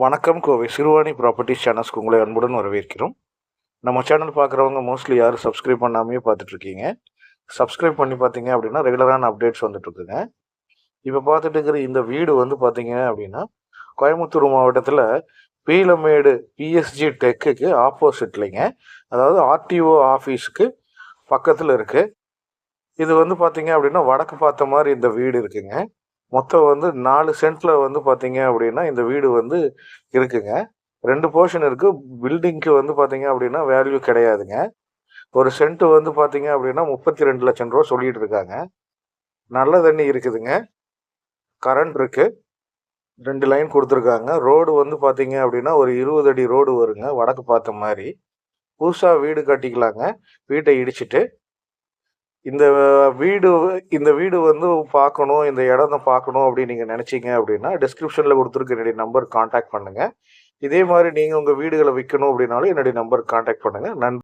வணக்கம் கோவை சிறுவாணி ப்ராப்பர்ட்டிஸ் சேனல்ஸ்க்கு உங்களை அன்புடன் வரவேற்கிறோம். நம்ம சேனல் பார்க்குறவங்க மோஸ்ட்லி யாரும் சப்ஸ்கிரைப் பண்ணாமே பார்த்துட்ருக்கீங்க சப்ஸ்கிரைப் பண்ணி பார்த்தீங்க அப்படின்னா ரெகுலரான அப்டேட்ஸ் வந்துட்டு இருக்குங்க. இப்போ பார்த்துட்டு இருக்கிற இந்த வீடு வந்து பார்த்தீங்க அப்படின்னா கோயம்புத்தூர் மாவட்டத்தில் பீலமேடு பிஎஸ்ஜி டெக்குக்கு ஆப்போசிட்லைங்க அதாவது ஆர்டிஓ ஆஃபீஸுக்கு பக்கத்தில் இருக்குது இது வந்து பார்த்தீங்க அப்படின்னா வடக்கு பார்த்த மாதிரி இந்த வீடு இருக்குங்க. மொத்தம் வந்து நாலு சென்ட்ல வந்து பார்த்தீங்க அப்படின்னா இந்த வீடு வந்து இருக்குங்க. ரெண்டு போர்ஷன் இருக்கு. பில்டிங்க்கு வந்து பார்த்தீங்க அப்படின்னா வேல்யூ கிடையாதுங்க. ஒரு சென்ட் வந்து பார்த்தீங்க அப்படின்னா முப்பத்தி ரெண்டு லட்சம் ரூபா சொல்லிட்டு இருக்காங்க. நல்ல தண்ணி இருக்குதுங்க. கரண்ட் இருக்கு. ரெண்டு லைன் கொடுத்துருக்காங்க. ரோடு வந்து பார்த்தீங்க அப்படின்னா ஒரு இருபது அடி ரோடு வருங்க. வடக்கு பார்த்த மாதிரி. புதுசாக வீடு கட்டிக்கலாங்க. வீட்டை இடிச்சிட்டு இந்த வீடு இந்த வீடு வந்து பார்க்கணும் இந்த இடம் தான் பார்க்கணும் அப்படின்னு நீங்கள் நினச்சிங்க அப்படின்னா டிஸ்கிரிப்ஷனில் கொடுத்துருக்க என்னுடைய நம்பர் காண்டாக்ட் பண்ணுங்கள் இதே மாதிரி நீங்கள் உங்கள் வீடுகளை விற்கணும் அப்படின்னாலும் என்னுடைய நம்பர் காண்டாக்ட் பண்ணுங்கள் நன்றி.